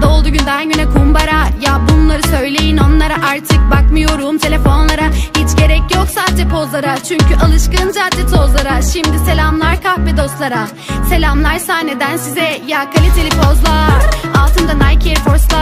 Bende doldu günden güne kumbara. Ya bunları söyleyin onlara. Artık bakmıyorum telefonlara. Hiç gerek yok sadece pozlara. Çünkü alışkın cadde tozlara. Şimdi selamlar kahve dostlara. Selamlar sahneden size. Ya kaliteli pozlar. Altında Nike Air Force'lar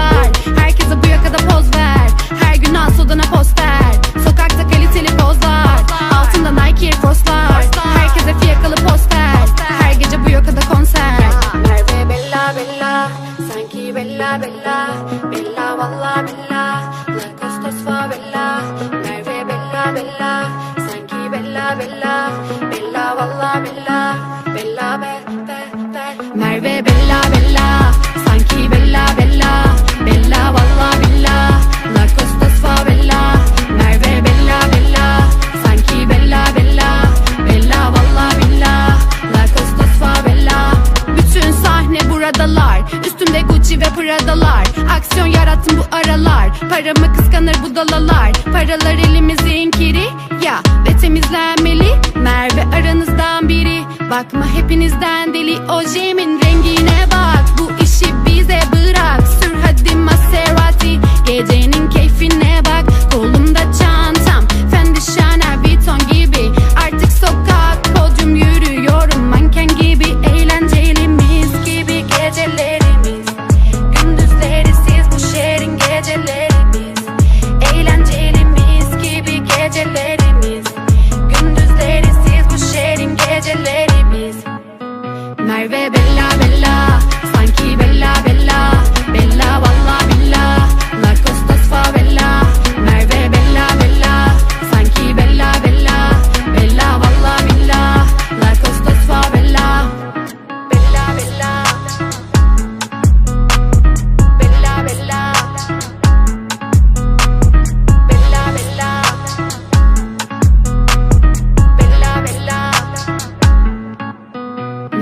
Bella Bella Bella valla Bella Bella be be be Merve Bella Bella Sanki Bella Bella Bella valla Bella La Costos Favela Merve Bella Bella Sanki Bella Bella Bella valla Bella La Costos Favela Bütün sahne buradalar Üstümde Gucci ve Prada'lar Aksiyon yarattım bu aralar Paramı kıskanır budalalar Paralar elimizin kiri ya Ve temizlenmeli. Merve aranızdan biri. Bakma hepinizden deli. O Ojemin rengine bak. Bu işi bize bırak. Sür hadi Maserati. Gecenin keyfine bak. Kolum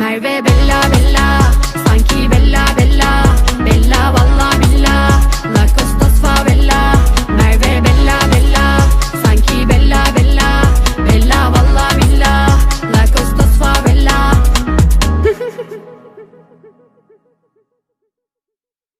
my baby love, love.